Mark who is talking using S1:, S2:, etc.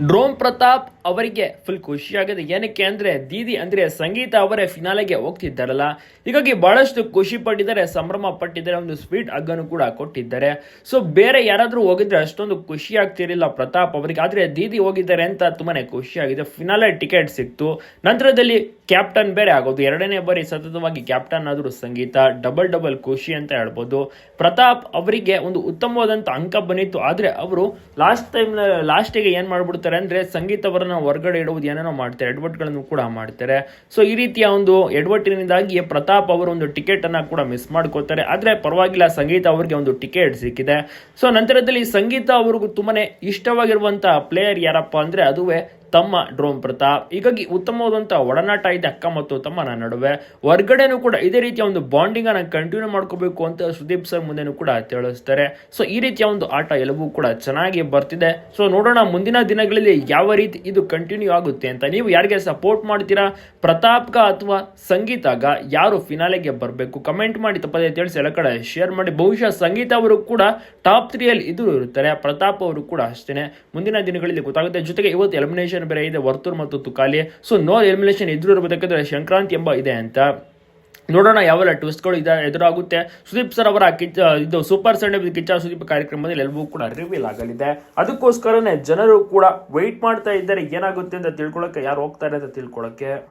S1: ಡ್ರೋಮ್ ಪ್ರತಾಪ್ ಅವರಿಗೆ ಫುಲ್ ಖುಷಿಯಾಗಿದೆ ಏನಕ್ಕೆ ಅಂದರೆ, ದೀದಿ ಅಂದ್ರೆ ಸಂಗೀತ ಅವರೇ ಫಿನಾಲೆಗೆ ಹೋಗ್ತಿದ್ದಾರಲ್ಲ. ಹೀಗಾಗಿ ಬಹಳಷ್ಟು ಖುಷಿ ಪಟ್ಟಿದ್ದಾರೆ, ಸಂಭ್ರಮ ಪಟ್ಟಿದ್ದಾರೆ, ಒಂದು ಸ್ವೀಟ್ ಅಗ್ಗನ್ನು ಕೂಡ ಕೊಟ್ಟಿದ್ದಾರೆ. ಸೊ ಬೇರೆ ಯಾರಾದರೂ ಹೋಗಿದ್ರೆ ಅಷ್ಟೊಂದು ಖುಷಿ ಆಗ್ತಿರಲಿಲ್ಲ ಪ್ರತಾಪ್ ಅವರಿಗೆ. ಆದ್ರೆ ದೀದಿ ಹೋಗಿದ್ದಾರೆ ಅಂತ ತುಂಬಾನೇ ಖುಷಿಯಾಗಿದೆ ಫಿನಾಲೆ ಟಿಕೆಟ್ ಸಿಕ್ತು. ನಂತರದಲ್ಲಿ ಕ್ಯಾಪ್ಟನ್ ಬೇರೆ ಆಗೋದು. ಎರಡನೇ ಬಾರಿ ಸತತವಾಗಿ ಕ್ಯಾಪ್ಟನ್ ಆದರೂ ಸಂಗೀತ ಡಬಲ್ ಡಬಲ್ ಖುಷಿ ಅಂತ ಹೇಳ್ಬೋದು. ಪ್ರತಾಪ್ ಅವರಿಗೆ ಒಂದು ಉತ್ತಮವಾದಂತ ಅಂಕ ಬಂದಿತ್ತು. ಆದ್ರೆ ಅವರು ಲಾಸ್ಟ್ ಟೈಮ್ ಲಾಸ್ಟಿಗೆ ಏನು ಮಾಡ್ಬಿಡ್ತಾರೆ ಅಂದ್ರೆ ಸಂಗೀತ ಅವರನ್ನ ಹೊರಗಡೆ ಇಡುವುದು ಏನೇನೋ ಮಾಡ್ತಾರೆ ಎಡ್ವರ್ಟ್ಗಳನ್ನು ಕೂಡ ಮಾಡ್ತಾರೆ. ಸೊ ಈ ರೀತಿಯ ಒಂದು ಎಡ್ವರ್ಟಿನಿಂದಾಗಿ ಪ್ರತಾಪ್ ಅವರು ಒಂದು ಟಿಕೆಟ್ ಅನ್ನ ಕೂಡ ಮಿಸ್ ಮಾಡ್ಕೋತಾರೆ ಆದ್ರೆ ಪರವಾಗಿಲ್ಲ, ಸಂಗೀತ ಅವರಿಗೆ ಒಂದು ಟಿಕೆಟ್ ಸಿಕ್ಕಿದೆ. ಸೊ ನಂತರದಲ್ಲಿ ಸಂಗೀತ ಅವ್ರಿಗೂ ತುಂಬಾನೇ ಇಷ್ಟವಾಗಿರುವಂತ ಪ್ಲೇಯರ್ ಯಾರಪ್ಪ ಅಂದ್ರೆ ಅದುವೇ ತಮ್ಮ ಡ್ರೋಮ್ ಪ್ರತಾಪ್. ಹೀಗಾಗಿ ಉತ್ತಮವಾದಂಥ ಒಡನಾಟ ಇದೆ ಅಕ್ಕ ಮತ್ತು ತಮ್ಮನ ನಡುವೆ. ಹೊರ್ಗಡೆನೂ ಕೂಡ ಇದೇ ರೀತಿಯ ಒಂದು ಬಾಂಡಿಂಗ್ ಅನ್ನ ಕಂಟಿನ್ಯೂ ಮಾಡ್ಕೋಬೇಕು ಅಂತ ಸುದೀಪ್ ಸರ್ ಮುಂದೆನೂ ಕೂಡ ತಿಳಿಸ್ತಾರೆ. ಸೊ ಈ ರೀತಿಯ ಒಂದು ಆಟ ಎಲ್ಲವೂ ಕೂಡ ಚೆನ್ನಾಗಿ ಬರ್ತಿದೆ. ಸೊ ನೋಡೋಣ ಮುಂದಿನ ದಿನಗಳಲ್ಲಿ ಯಾವ ರೀತಿ ಇದು ಕಂಟಿನ್ಯೂ ಆಗುತ್ತೆ ಅಂತ. ನೀವು ಯಾರಿಗೆ ಸಪೋರ್ಟ್ ಮಾಡ್ತೀರಾ? ಪ್ರತಾಪ್ಗ ಅಥವಾ ಸಂಗೀತಾಗ ಯಾರು ಫಿನಾಲೆಗೆ ಬರಬೇಕು? ಕಮೆಂಟ್ ಮಾಡಿ, ತಪ್ಪದೇ ತಿಳಿಸಿ ಎಲ್ಲ ಕಡೆ ಶೇರ್ ಮಾಡಿ. ಬಹುಶಃ ಸಂಗೀತ ಅವರು ಕೂಡ ಟಾಪ್ ತ್ರೀಯಲ್ಲಿ ಇದು ಇರುತ್ತಾರೆ. ಪ್ರತಾಪ್ ಅವರು ಕೂಡ ಅಷ್ಟೇನೆ. ಮುಂದಿನ ದಿನಗಳಲ್ಲಿ ಗೊತ್ತಾಗುತ್ತೆ. ಜೊತೆಗೆ ಇವತ್ತು ಎಲಿಮಿನೇಷನ್ ಬೇರೆ ಇದೆ, ವರ್ತೂರ್ ಮತ್ತು ತುಕಾಲಿ. ಸೊ ನೋ ಎಲಿಮಿನೇಷನ್ ಎದುರು ಇರಬೇಕಾದ್ರೆ ಸಂಕ್ರಾಂತಿ ಎಂಬ ಇದೆ ಅಂತ. ನೋಡೋಣ ಯಾವೆಲ್ಲ ಟ್ವಿಸ್ಟ್ಗಳು ಇದೆ, ಎದುರಾಗುತ್ತೆ. ಸುದೀಪ್ ಸರ್ ಅವರ ಕಿಚ್ಚ, ಇದು super Sunday with Kiccha Sudeep ಕಾರ್ಯಕ್ರಮದಲ್ಲಿ ಎಲ್ಲವೂ ಕೂಡ ರಿವೀಲ್ ಆಗಲಿದೆ. ಅದಕ್ಕೋಸ್ಕರನೇ ಜನರು ಕೂಡ ವೆಯ್ಟ್ ಮಾಡ್ತಾ ಇದ್ದಾರೆ, ಏನಾಗುತ್ತೆ ಅಂತ ತಿಳ್ಕೊಳಕ್ಕೆ, ಯಾರು ಹೋಗ್ತಾರೆ ಅಂತ ತಿಳ್ಕೊಳಕ್ಕೆ.